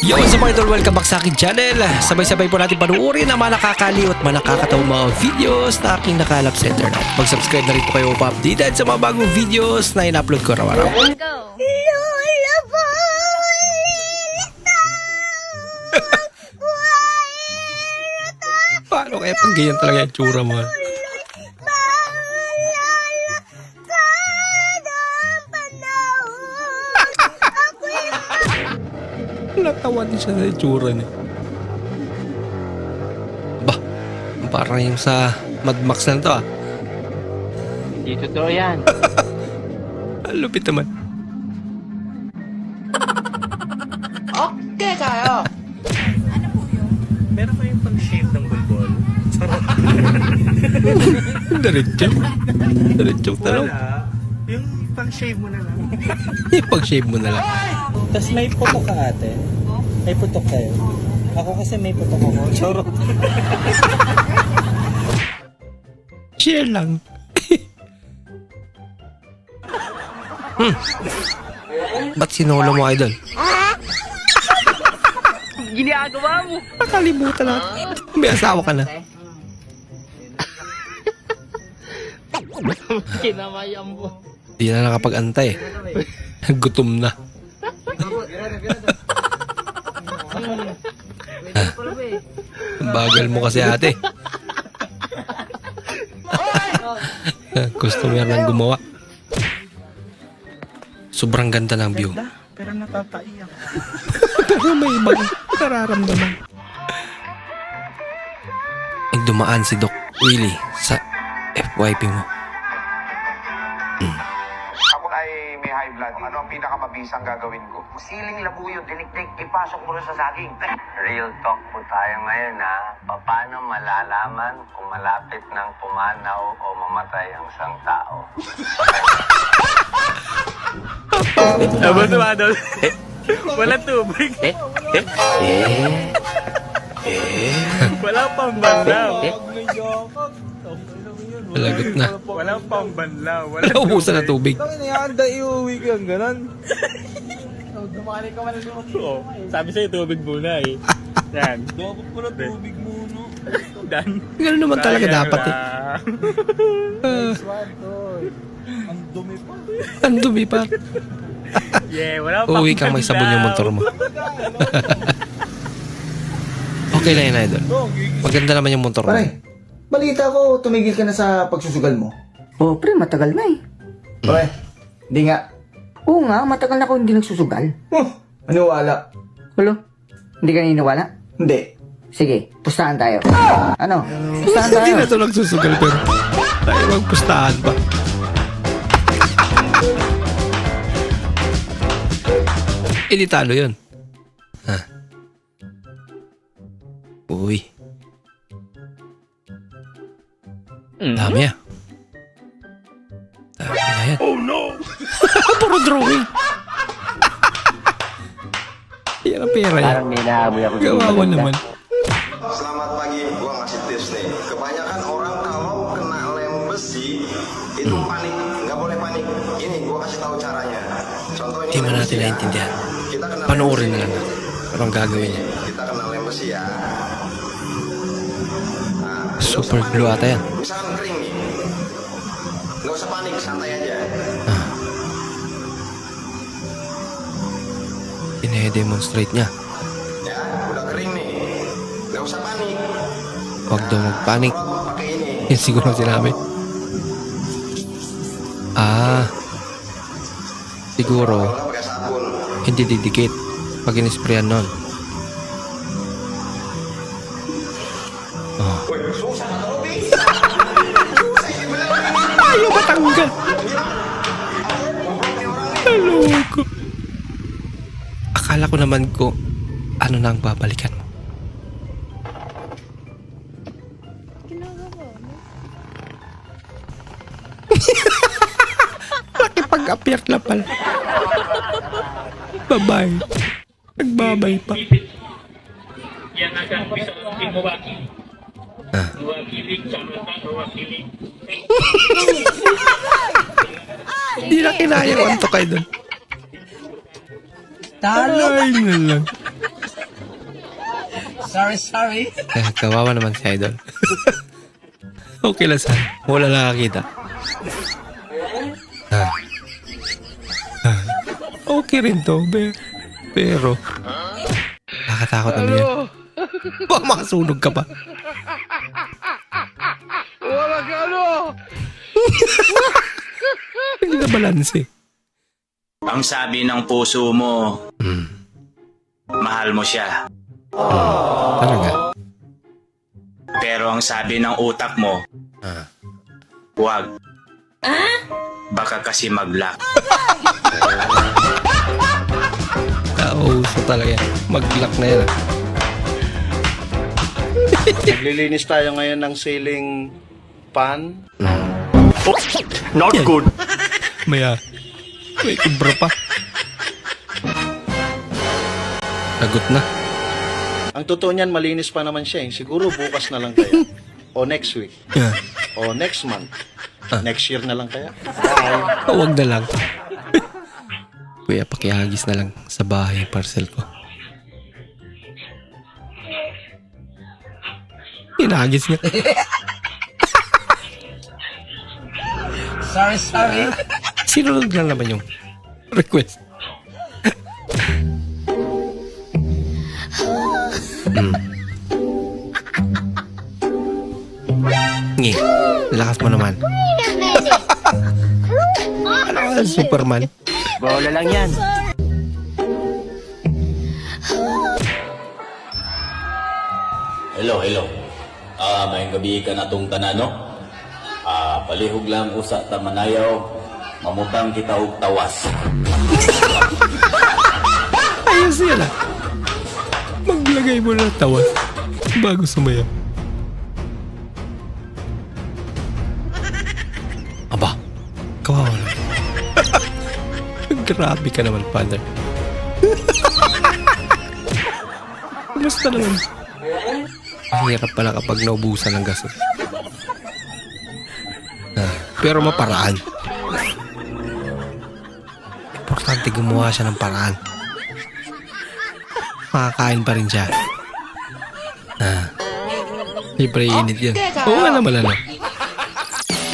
Yo, what's up mga idol? Welcome back sa aking channel. Sabay-sabay po natin panuorin ang mga nakakaliw at mga nakakatawang mga videos na aking nakalap sa internet. Mag-subscribe na rin po kayo pa updated sa mga bagong videos na in-upload ko araw-araw. Go. Lola po! Paano kaya pag ganyan talaga yung tsura mo? Natawa din siya sa itsura niya. Ba, parang yung sa Mad Max na to ah. Hindi totoo yan. Ang lupit naman. okay tayo. Meron kayong pang-shave ng bulbol? Diretso. Diretso tanong. Wala. Yung pang-shave mo na lang. Ipag-shave mo na lang. Tapos may putok ka ate. May putok kayo. Ako kasi may putok ako. Choro. Share lang. hmm. Ba't sinolo mo, idol? Ginagawa mo. Nakalimutan na. May asawa ka na. Kinamayan mo. Di na nakapag-antay. Gutom na. Bagal mo kasi ate. Customer nang gumawa. Sobrang ganda ng view. Pero natataiyak. Pero may ibang nararamdaman. Ang dumaan si Doc Willie sa FYP mo. Ano ang pinakamabisang gagawin ko? Siling labuyo, dinikdik, ipasok mo na sa saging. Real talk po tayo ngayon ha. Paano malalaman kung malapit ng pumanaw o mamatay ang isang tao? Aba tumadol. Wala tubig. Wala pang banlaw. Lagot na. Wala pang banlaw. Wala Naubusan na tubig. Handa iuwi kang ganon. Oo. Sabi sa'yo tubig muna eh. Yan. Dapat pala tubig muna. Dan. Ganun naman talaga dapat eh. Ah, ang dumi pa. Yeah, wala pang Uwi kang may sabon yung motor mo. okay lang yun, idol. Maganda naman yung motor mo. Pare, balita ko, tumigil ka na sa pagsusugal mo. Oh, pre, matagal na eh. Pare, hindi nga. Oo nga, matagal na ako hindi nagsusugal. Huh, maniwala. Hulo, hindi ka naniniwala? Hindi. Sige, pustahan tayo. Ano? Pustahan Hindi tayo. na ito nagsusugal pero tayo magpustahan pa. Hindi talo yun. Ha? Uy. Dami ah. Dami na yan. Oh no! Puro drawing. yan ang pera niya. Parang may naamoy ako. Gawawa naman. Selamat pagi, gua ngasih tips nih. Kebanyakan orang kalau kena lem besi itu panik, nggak boleh panik. Ini gua kasih tahu caranya. Contoh ini lem natin naintindihan. Kita kena lem Panoorin besi na lang ang gagawin niya. Kita kena lem besi ya. Nah, Super glue ata yan. Misalkan usah panik, santai aja. Ine-demonstrate niya. Ya, udah kering nih, nggak usah panik. Huwag daw magpanik. Kalau pakai ini, Yan siguro ang sinabi. Ah. Siguro, kalau nggak pakai sabun. hindi didikit pag inisprayan nun. Haloko. Akala ko naman ko, ano na ang babalikan mo. Nakipag-appear na pala. Babay. Nagbabay pa. yang akan bisa mewakili mewakili calon mewakili Hindi na kinaya yung antok kayo doon. Talo! Ay, na lang. Sorry, sorry. Eh, kawawa naman si Idol. okay lang saan. Wala nakakita. Ah. Ah. Okay rin to, be. Pero, nakakatakot naman yan. Baka makasunog ka pa. Wala ka ano! Hindi na balanse. Ang sabi ng puso mo, Hmm. mahal mo siya. Talaga. Pero ang sabi ng utak mo, Ah. huwag. Baka kasi mag-lock. Kauso talaga yan. Mag-lock na yan. ah. Naglilinis tayo ngayon ng ceiling pan. Not Yan. good. May, ah, may kubra pa. Lagot na. Ang totoo niyan, malinis pa naman siya. eh. Siguro bukas na lang kaya. O next week. Yeah. O next month. Next year na lang kaya. Oh, wag na lang. Kuya, pakihagis na lang sa bahay yung parcel ko. Hinagis niya. Sorry, sorry. Sinunod lang naman yung request. Hmm. Ngi, lakas mo naman. ano ka, Superman? Bola lang yan. Hello, hello. Ah, may gabi ka na tong tanan, no? Ah, palihog lang usa ta manayaw. Mamutang kita og tawas. Ayos yan ah. Maglagay mo na tawas bago sumaya. Aba, kawawa naman. Grabe ka naman, father. Kumusta naman? Ang hirap pala kapag naubusan ng gasol. Ah, pero maparaan. Importante gumawa siya ng paraan makakain pa rin siya. Ah. Libre init yan. Oo nga naman ano.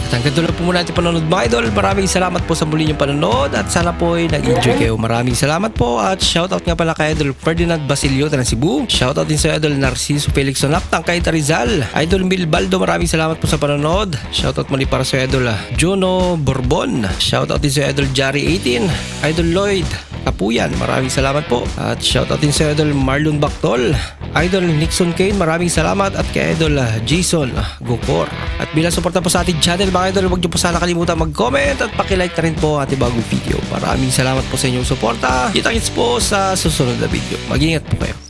At hanggang doon lang po muna ating panonood mga idol. Maraming salamat po sa muli niyong panonood at sana po ay nag-enjoy kayo. Maraming salamat po at shoutout nga pala kay Idol Ferdinand Basilio ng Cebu. Shoutout din sa Idol Narciso Felix Sonaptang kay Rizal. Idol Mil Baldo maraming salamat po sa panonood. Shoutout muli para sa Idol ah, Jono Borbon. Shoutout din sa Idol Jari 18. Idol Lloyd Kapuyan, maraming salamat po. At shoutout din sa Idol Marlon Bactol, Idol Nixon Kane, maraming salamat. At kay Idol ah, Jason Gokor. At bilang suporta po sa ating channel mga idol, huwag niyo po sana kalimutan mag-comment at pakilike na rin po ang ating bagong video. Maraming salamat po sa inyong suporta. Kita-kits po sa susunod na video. Mag-ingat po kayo.